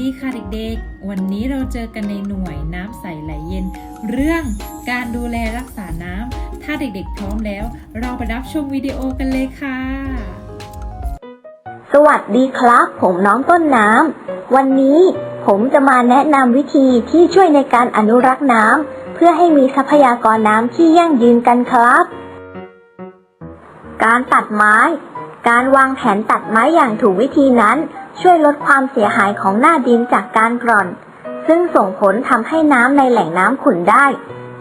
ดีค่ะเด็กๆ วันนี้เราเจอกันในหน่วยน้ำใสไหลเย็น เรื่องการดูแลรักษาน้ำ ถ้าเด็กๆ พร้อมแล้ว เราไปรับชมวิดีโอกันเลยค่ะ สวัสดีครับ ผมน้องต้นน้ำ วันนี้ผมจะมาแนะนำวิธีที่ช่วยในการอนุรักษ์น้ำเพื่อให้มีทรัพยากรน้ำที่ยั่งยืนกันครับ การตัดไม้ การวางแผนตัดไม้อย่างถูกวิธีนั้น ช่วยลดความเสียหายของหน้าดินจากการกร่อน ซึ่งส่งผลทำให้น้ำในแหล่งน้ำขุ่นได้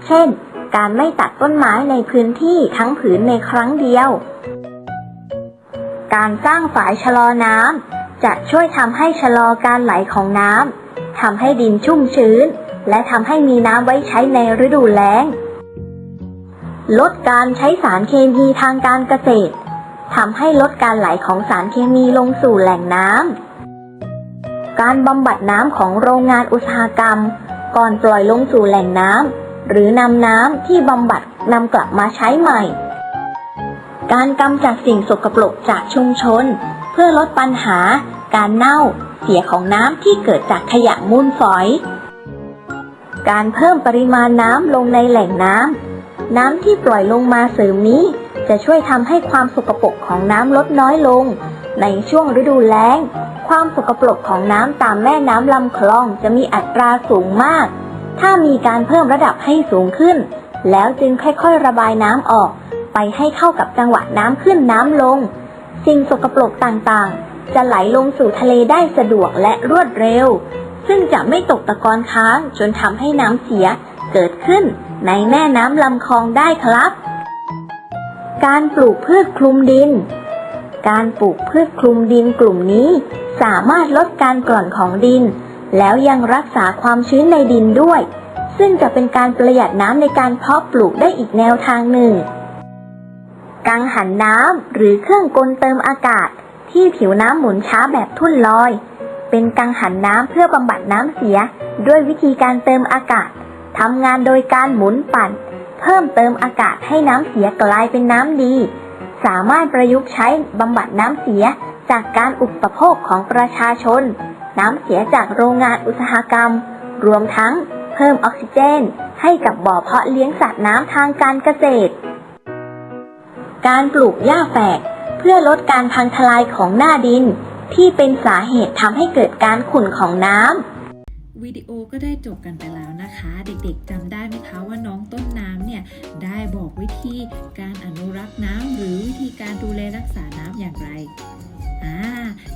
เช่น การไม่ตัดต้นไม้ในพื้นที่ทั้งผืนในครั้งเดียว การสร้างฝายชะลอน้ำจะช่วยทำให้ชะลอการไหลของน้ำทำให้ดินชุ่มชื้น และทำให้มีน้ำไว้ใช้ในฤดูแล้ง ลดการใช้สารเคมีทางการเกษตรทำให้ลดการไหลของสารเคมีลงสู่แหล่งน้ำ การบำบัดน้ำของโรงงานอุตสาหกรรม ก่อนปล่อยลงสู่แหล่งน้ำหรือนำน้ำที่บำบัดนำกลับมาใช้ใหม่ การกำจัดสิ่งสกปรกจากชุมชน เพื่อลดปัญหา การเน่า เสียของน้ำที่เกิดจากขยะมูลฝอย การเพิ่มปริมาณน้ำลงในแหล่งน้ำน้ำที่ปล่อยลงมาเสริมนี้ จะช่วยทำให้ความสกปรกของน้ำลดน้อยลง ในช่วงฤดูแล้ง ความสกปรกของน้ำตามแม่น้ำลำคลองจะมีอัตราสูงมาก ถ้ามีการเพิ่มระดับให้สูงขึ้น แล้วจึงค่อยๆระบายน้ำออก ไปให้เข้ากับจังหวะน้ำขึ้นน้ำลง สิ่งสกปรกต่างๆ จะไหลลงสู่ทะเลได้สะดวกและรวดเร็ว ซึ่งจะไม่ตกตะกอนค้างจนทำให้น้ำเสียเกิดขึ้นในแม่น้ำลำคลองได้ครับ การปลูกพืชคลุมดิน การปลูกพืชคลุมดินกลุ่มนี้ สามารถลดการกร่อนของดิน แล้วยังรักษาความชื้นในดินด้วย ซึ่งจะเป็นการประหยัดน้ำในการเพาะปลูกได้อีกแนวทางหนึ่ง กังหันน้ำหรือเครื่องกลเติมอากาศ ที่ผิวน้ำหมุนช้าแบบทุ่นลอย เป็นกังหันน้ำเพื่อบำบัดน้ำเสีย ด้วยวิธีการเติมอากาศทำงานโดยการหมุนปั่น เพิ่มเติมอากาศให้น้ำเสียกลายเป็นน้ำดี สามารถประยุกต์ใช้บำบัดน้ำเสียจากการอุปโภคของประชาชน น้ำเสียจากโรงงานอุตสาหกรรม รวมทั้งเพิ่มออกซิเจน ให้กับบ่อเพาะเลี้ยงสัตว์น้ำทางการเกษตร การปลูกหญ้าแฝก เพื่อลดการพังทลายของหน้าดิน ที่เป็นสาเหตุทำให้เกิดการขุ่นของน้ำ วิดีโอก็ได้จบกันไปแล้วนะคะ เด็กๆจำได้ไหมคะว่าน้องต้นน้ำเนี่ยได้บอกวิธีการอนุรักษ์น้ำหรือวิธีการดูแลรักษาน้ำอย่างไรอ่า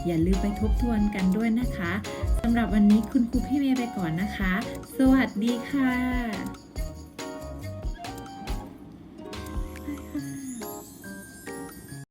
อย่าลืมไปทบทวนกันด้วยนะคะสำหรับวันนี้คุณครูพี่เมย์ไปก่อนนะคะ สวัสดีค่ะ